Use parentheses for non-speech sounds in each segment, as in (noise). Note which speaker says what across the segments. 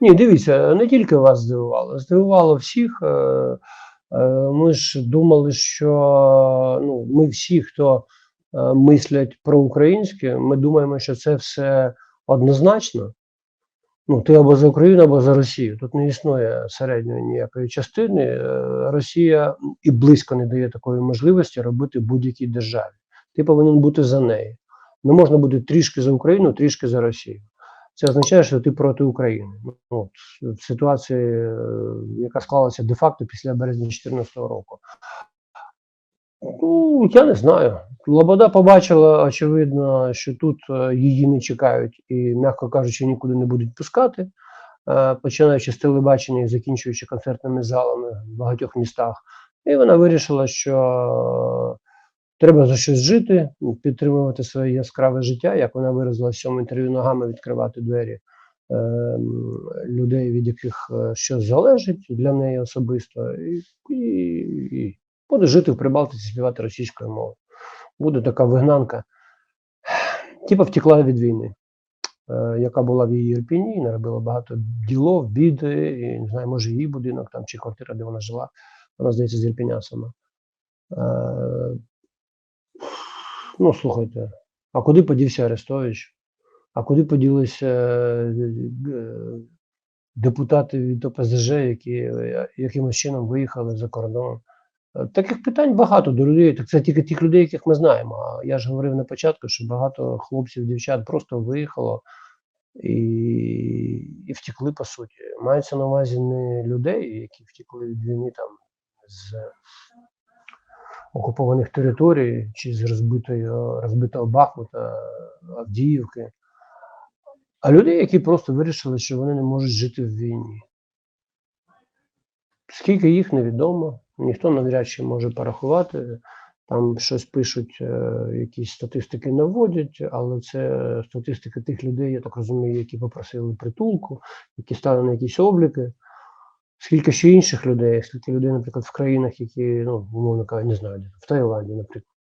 Speaker 1: Ні, дивіться, не тільки вас здивувало, здивувало всіх. Е, е, Ми ж думали, що ну, ми всі, хто е, мислять про українське, ми думаємо, що це все однозначно. Ну, ти або за Україну, або за Росію. Тут не існує середньої ніякої частини. Росія і близько не дає такої можливості робити будь-якій державі. Ти повинен бути за неї. Не можна бути трішки за Україну, трішки за Росію. Це означає, що ти проти України. Ну, от, в ситуації, е, яка склалася де-факто після березня 2014 року. Ну, я не знаю. Лобода побачила, очевидно, що тут е, її не чекають і, м'яко кажучи, нікуди не будуть пускати, е, починаючи з телебачення і закінчуючи концертними залами в багатьох містах. І вона вирішила, що треба за щось жити, підтримувати своє яскраве життя, як вона виразила в цьому інтерв'ю ногами відкривати двері е, людей, від яких е, щось залежить для неї особисто, і, і, і буде жити в Прибалтиці, співати російською мовою. Буде така вигнанка, типа втекла від війни, е, яка була в її Ірпіні, наробила багато ділов, біди, і не знаю, може її будинок там чи квартира, де вона жила. Вона, здається, з Ірпіня сама. Е, ну, слухайте, а куди подівся Арестович? А куди поділися е, е, депутати від ОПЗЖ, які е, якимось чином виїхали за кордон? Таких питань багато до людей. Так це тільки тих людей, яких ми знаємо. А я ж говорив на початку, що багато хлопців, дівчат просто виїхало і, і втекли по суті. Мається на увазі не людей, які втекли від війни там з окупованих територій чи з розбитої, розбитого Бахмута, Авдіївки, а людей, які просто вирішили, що вони не можуть жити в війні. Скільки їх невідомо, ніхто навряд чи може порахувати. Там щось пишуть, е, якісь статистики наводять, але це статистика тих людей, я так розумію, які попросили притулку, які стали на якісь обліки. Скільки ще інших людей, скільки людей, наприклад, в країнах, які, ну, умовно кажучи, не знаю, в Таїланді, наприклад.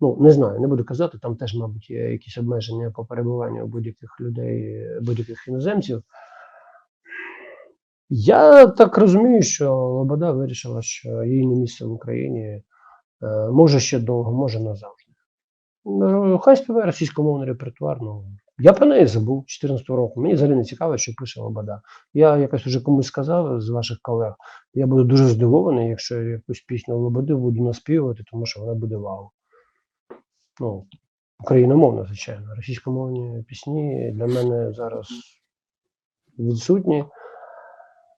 Speaker 1: Ну, не знаю, не буду казати, там теж, мабуть, є якісь обмеження по перебуванню будь-яких людей, будь-яких іноземців. Я так розумію, що Лобода вирішила, що їй не місце в Україні. е, Може ще довго, може назавжди. Ну, Хай співає російськомовний репертуар. Ну, я про неї забув 14 року. Мені взагалі не цікаво, що пише Лобода. Я якось вже комусь сказав з ваших колег. Я буду дуже здивований, якщо якусь пісню Лободи буду наспівувати, тому що вона буде вау. Ну, україномовна, звичайно. Російськомовні пісні для мене зараз відсутні.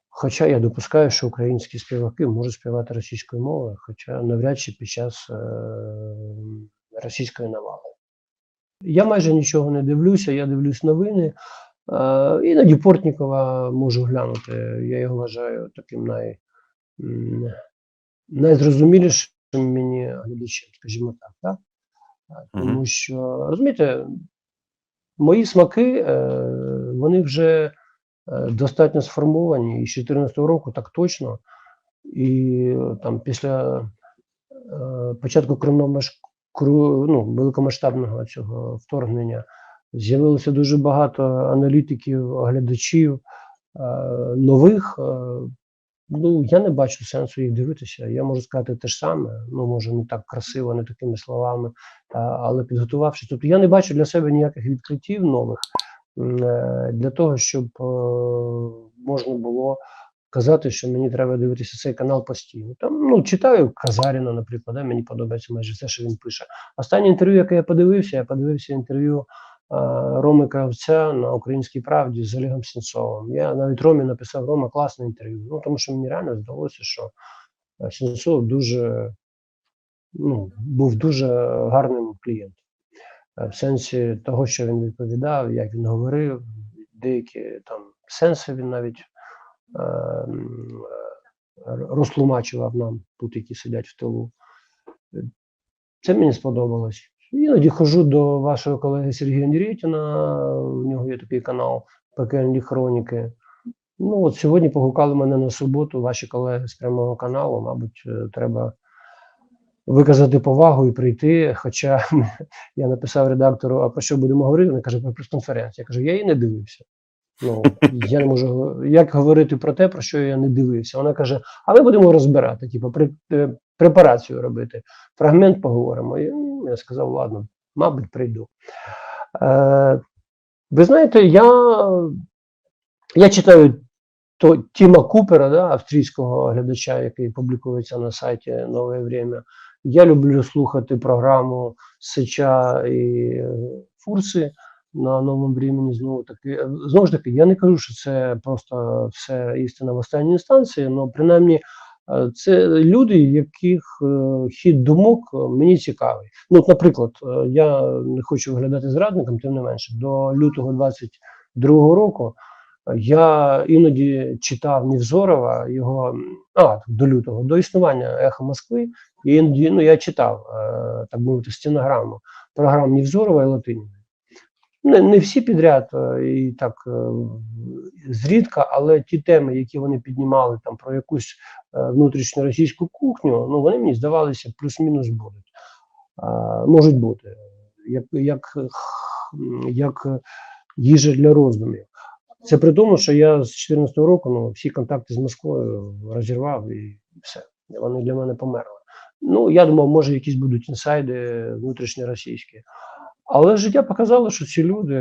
Speaker 1: Хоча я допускаю, що українські співаки можуть співати російською мовою, хоча навряд чи під час е- російської навали. Я майже нічого не дивлюся, я дивлюсь новини. Е, іноді Портнікова можу глянути. Я його вважаю таким най, найзрозумілішим мені глядачем, скажімо так. так? Е, Тому що, розумієте, мої смаки, е, вони вже достатньо сформовані, і з 2014 року так точно. І там після початку ну, великомасштабного цього вторгнення з'явилося дуже багато аналітиків, оглядачів е, нових. е, Ну, я не бачу сенсу їх дивитися. Я можу сказати те ж саме, ну може не так красиво, не такими словами, але підготувавшись. Тобто я не бачу для себе ніяких відкриттів нових е, для того, щоб можна було казати, що мені треба дивитися цей канал постійно. Там ну читаю Казаріна, наприклад, да, мені подобається майже все, що він пише. Останнє інтерв'ю, яке я подивився, я подивився інтерв'ю. е, Роми Кравця на Українській правді з Олегом Сенцовим. Я навіть Ромі написав Рома класне інтерв'ю. Ну тому що мені реально здалося, що е, Сенцов дуже ну, був дуже гарним клієнтом. Е, В сенсі того, що він відповідав, як він говорив, деякі там сенси він навіть розтлумачував нам тут, які сидять в тилу. Е, Це мені сподобалось. Іноді хожу до вашого колеги Сергія Нірєтіна, у нього є такий канал Пекельні Хроніки. Ну, от сьогодні погукали мене на суботу, ваші колеги з прямого каналу. Мабуть, е, треба виказати повагу і прийти. Хоча (laughs) я написав редактору, а про що будемо говорити? Він каже, про прес-конференцію. Я кажу, я її не дивився. Ну, я не можу як говорити про те, про що я не дивився. Вона каже: а ми будемо розбирати, типу, при, е, препарацію робити. Фрагмент поговоримо. І, я сказав, ладно, мабуть, прийду. Е, ви знаєте, я, я читаю то, Тіма Купера, да, австрійського глядача, який публікується на сайті Нове Время. Я люблю слухати програму Сича і Фурси на новому времені. Знову таки, Е, знову ж таки, я не кажу, що це просто все істина в останній інстанції, але принаймні е, це люди, яких е, хід думок мені цікавий. Ну, наприклад, я не хочу виглядати зрадником, тим не менше, до лютого 22-го року я іноді читав Невзорова, його а, до лютого, до існування Ехо Москви, і іноді ну, я читав, так би мовити, стенограму програм Невзорова і Латиніної. Не, не всі підряд, е, і так е, зрідка, але ті теми, які вони піднімали там про якусь е, внутрішню російську кухню, ну вони мені здавалися плюс-мінус будуть. Можуть бути, як, як, як їжа для роздумів. Це при тому, що я з 2014 року ну, всі контакти з Москвою розірвав і все. Вони для мене померли. Ну, я думав, може, якісь будуть інсайди внутрішньоросійські. Але життя показало, що ці люди,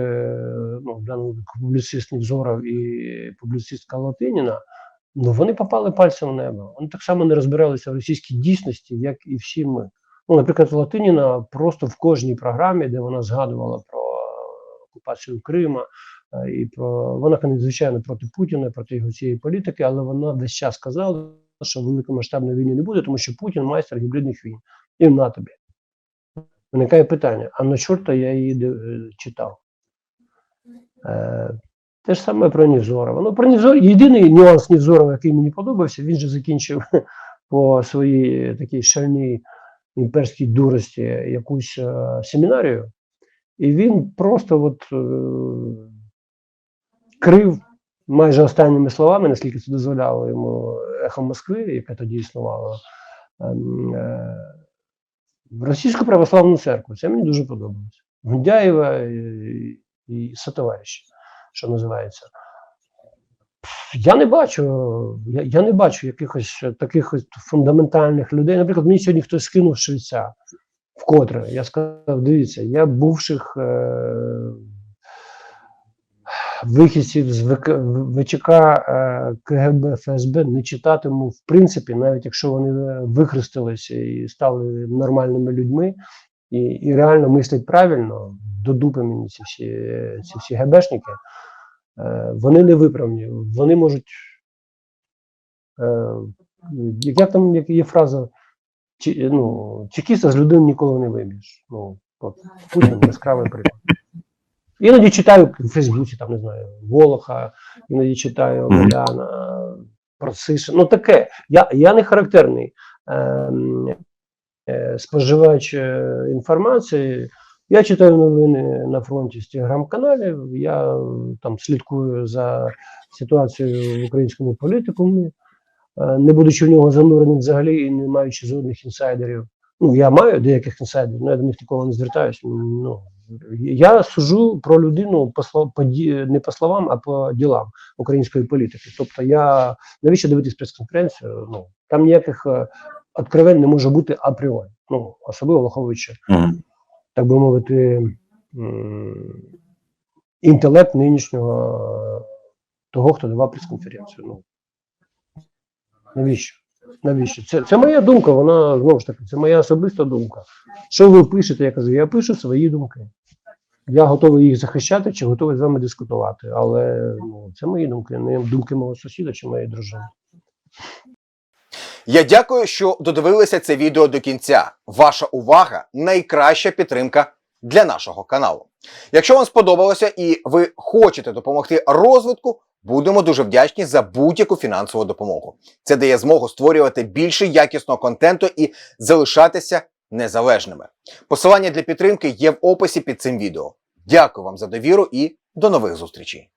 Speaker 1: ну, в даному публіцист Невзоров і публіцистка Латиніна, ну вони попали пальцем в небо. Вони так само не розбиралися в російській дійсності, як і всі ми. Ну, наприклад, Латиніна просто в кожній програмі, де вона згадувала про окупацію Крима, е, і про вона, звичайно, проти Путіна, проти його цієї політики, але вона весь час казала, що великомасштабної війни не буде, тому що Путін майстер гібридних війн. І на тобі. Виникає питання: а на чорта я її е, читав? Е, те ж саме про Нівзорова. Ну, про Нівзор... Єдиний нюанс Нівзорова, який мені подобався, він же закінчив (laughs) по своїй такій шальній імперській дурості якусь е, семінарію, і він просто от, е, крив майже останніми словами, наскільки це дозволяло йому ехо Москви, яке тоді існувало. ем, е, Російську православну церкву. Це мені дуже подобалося. Гундяєва і, і сотовариші, що називається. Я не бачу, я, я не бачу якихось таких фундаментальних людей. Наприклад, мені сьогодні хтось скинув швеця вкотре. Я сказав: дивіться, я бувших е, вихідців з ВК, ВЧК е, КГБ ФСБ не читатиму в принципі, навіть якщо вони е, використалися і стали нормальними людьми, і, і реально мислять правильно, до дупи мені ці всі, ці всі ГБшники, е, вони не виправні, вони можуть. Е, як там є фраза, ну, чекіста з людини ніколи не виб'єш. Ну, Путін яскравий приклад. Іноді читаю в Фейсбуці, там не знаю, Волоха, іноді читаю. Омеляна, Процишин. Ну таке. Я, я не характерний ем, е, споживач е, інформації. Я читаю новини на фронті з телеграм-каналів. Я е, там слідкую за ситуацією в українському політикумі, е, не будучи в нього зануреним взагалі і не маючи жодних інсайдерів. Ну, я маю деяких інсайдерів, але я до них ніколи не звертаюся. Ну, я сужу про людину по слов, по не по словам, а по ділам української політики. Тобто, я навіщо дивитись прес-конференцію? Ну там ніяких е, откровень не може бути апріорі. Ну особливо враховуючи, так би мовити, інтелект нинішнього е, того, хто давав прес-конференцію. Ну навіщо? Навіщо? Це, це моя думка, вона знову ж таки, це моя особиста думка. Що ви пишете? Я кажу, я пишу свої думки. Я готовий їх захищати чи готовий з вами дискутувати. Але ну, це мої думки, не думки мого сусіда чи моєї дружини.
Speaker 2: Я дякую, що додивилися це відео до кінця. Ваша увага найкраща підтримка для нашого каналу. Якщо вам сподобалося і ви хочете допомогти розвитку, будемо дуже вдячні за будь-яку фінансову допомогу. Це дає змогу створювати більше якісного контенту і залишатися незалежними. Посилання для підтримки є в описі під цим відео. Дякую вам за довіру і до нових зустрічей.